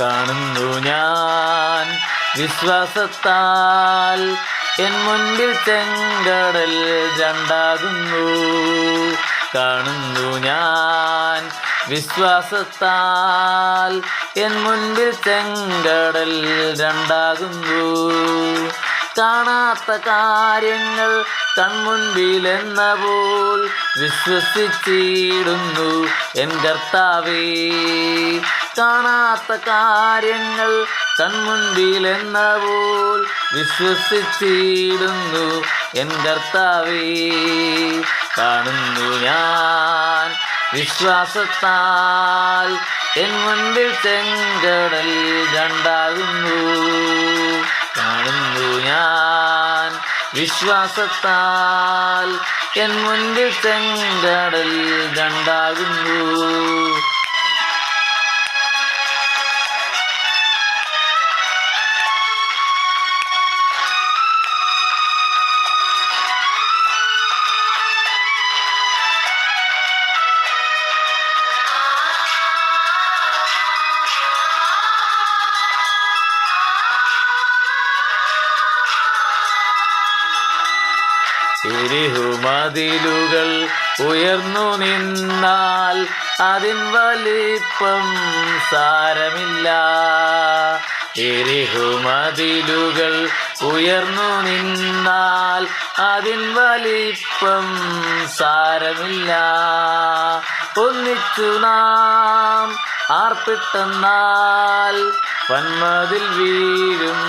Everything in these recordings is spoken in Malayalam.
കാണുന്നു ഞാൻ. വിശ്വാസത്താൽ എൻ മുൻപിൽ ചെങ്കടൽ രണ്ടാകുന്നു. കാണുന്നു ഞാൻ. വിശ്വാസത്താൽ എൻ മുൻപിൽ ചെങ്കടൽ രണ്ടാകുന്നു. കാണാത്ത കാര്യങ്ങൾ കൺമുൻപിലെന്ന പോൽ വിശ്വസിച്ചിടുന്നു എൻ കർത്താവേ. കാണാത്ത കാര്യങ്ങൾ കൺമുൻപിലെന്ന പോൽ വിശ്വസിച്ചിടുന്നു എൻ കർത്താവേ. കാണുന്നു ഞാൻ വിശ്വാസത്താൽ എൻ മുൻപിൽ ചെങ്കടൽ രണ്ടാകുന്നു. കാണുന്നു ഞാൻ വിശ്വാസത്താൽ എൻ മുൻപിൽ ചെങ്കടൽ രണ്ടാകുന്നു. എരിഹുമതിലുകൾ ഉയർന്നു നിന്നാൽ അതിൻ വലിപ്പം സാരമില്ല. എരിഹുമതിലുകൾ ഉയർന്നു നിന്നാൽ അതിൻ വലിപ്പം സാരമില്ല. ഒന്നിച്ചു നാം ആർപ്പിട്ടെന്നാൽ വന്മതിൽ വീഴും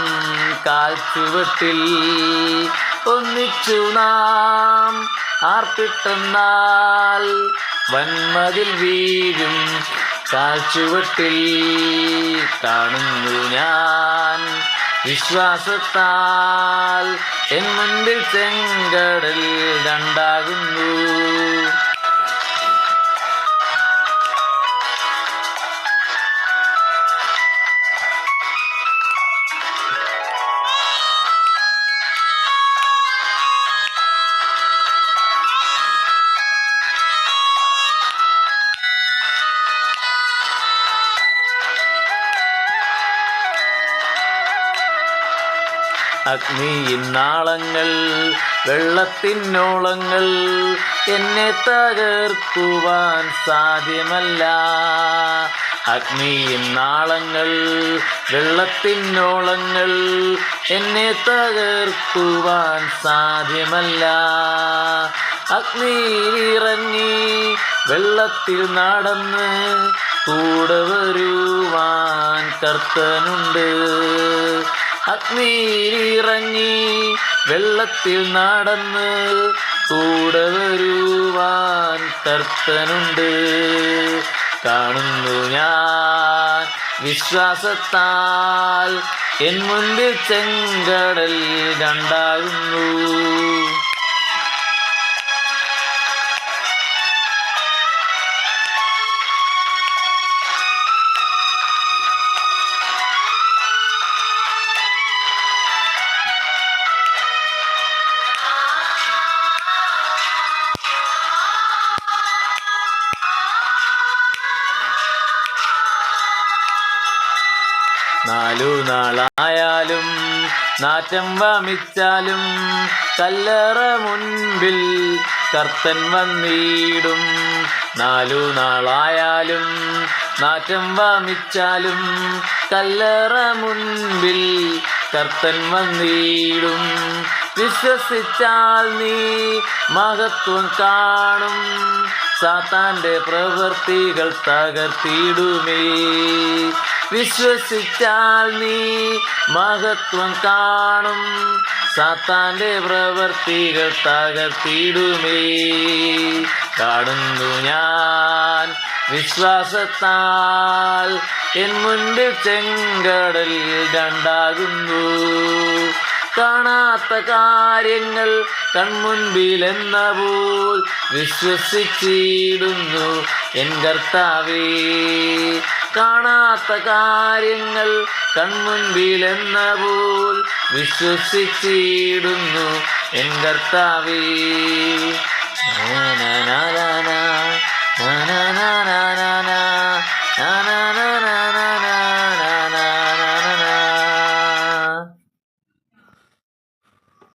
കാൽച്ചുവട്ടിൽ. ഒന്നിച്ചു നാം ആർപ്പിട്ടെന്നാൽ വന്മതിൽ വീഴും കാൽച്ചുവട്ടിൽ കാണുന്നു ഞാൻ വിശ്വാസത്താൽ എൻ മുൻപിൽ ചെങ്കടൽ രണ്ടാകുന്നു. അഗ്നിയിൻ നാളങ്ങൾ വെള്ളത്തിനോളങ്ങൾ എന്നെ തകർക്കുവാൻ സാധ്യമല്ല. അഗ്നിയിൻ നാളങ്ങൾ വെള്ളത്തിനോളങ്ങൾ എന്നെ തകർക്കുവാൻ സാധ്യമല്ല. അഗ്നിയിലിറങ്ങി വെള്ളത്തിൽ നടന്ന് കൂടെ വരുവാൻ കർത്തനുണ്ട്. അഗ്നിയിലിറങ്ങി വെള്ളത്തിൽ നടന്ന് കൂടെ വരുവാൻ കർത്തനുണ്ട്. കാണുന്നു ഞാൻ വിശ്വാസത്താൽ എൻ മുൻപിൽ ചെങ്കടൽ രണ്ടാകുന്നു. നാലു നാളായാലും നാറ്റം വമിച്ചാലും കല്ലറ മുൻപിൽ കർത്തൻ വന്നിടും. നാലു നാളായാലും നാറ്റം വമിച്ചാലും കല്ലറ മുൻപിൽ കർത്തൻ വന്നിടും. വിശ്വസിച്ചാൽ നീ മഹത്വം കാണും. സാത്താന്റെ പ്രവൃത്തികൾ തകർത്തിടുമേ. വിശ്വസിച്ചാൽ നീ മഹത്വം കാണും. സാത്താന്റെ പ്രവർത്തികൾ തകർത്തിടുമേ. കാണുന്നു ഞാൻ വിശ്വാസത്താൽ എൻ മുൻപിൽ ചെങ്കടൽ രണ്ടാകുന്നു. കാണാത്ത കാര്യങ്ങൾ കൺമുൻപിലെന്ന പോൽ വിശ്വസിച്ചിടുന്നു എൻ കർത്താവേ. കാണാത്ത കാര്യങ്ങൾ കൺമുൻപിലെന്ന പോൽ വിശ്വസിച്ചിടുന്നു എൻ കർത്താവേ. നാനാനാനാനാ,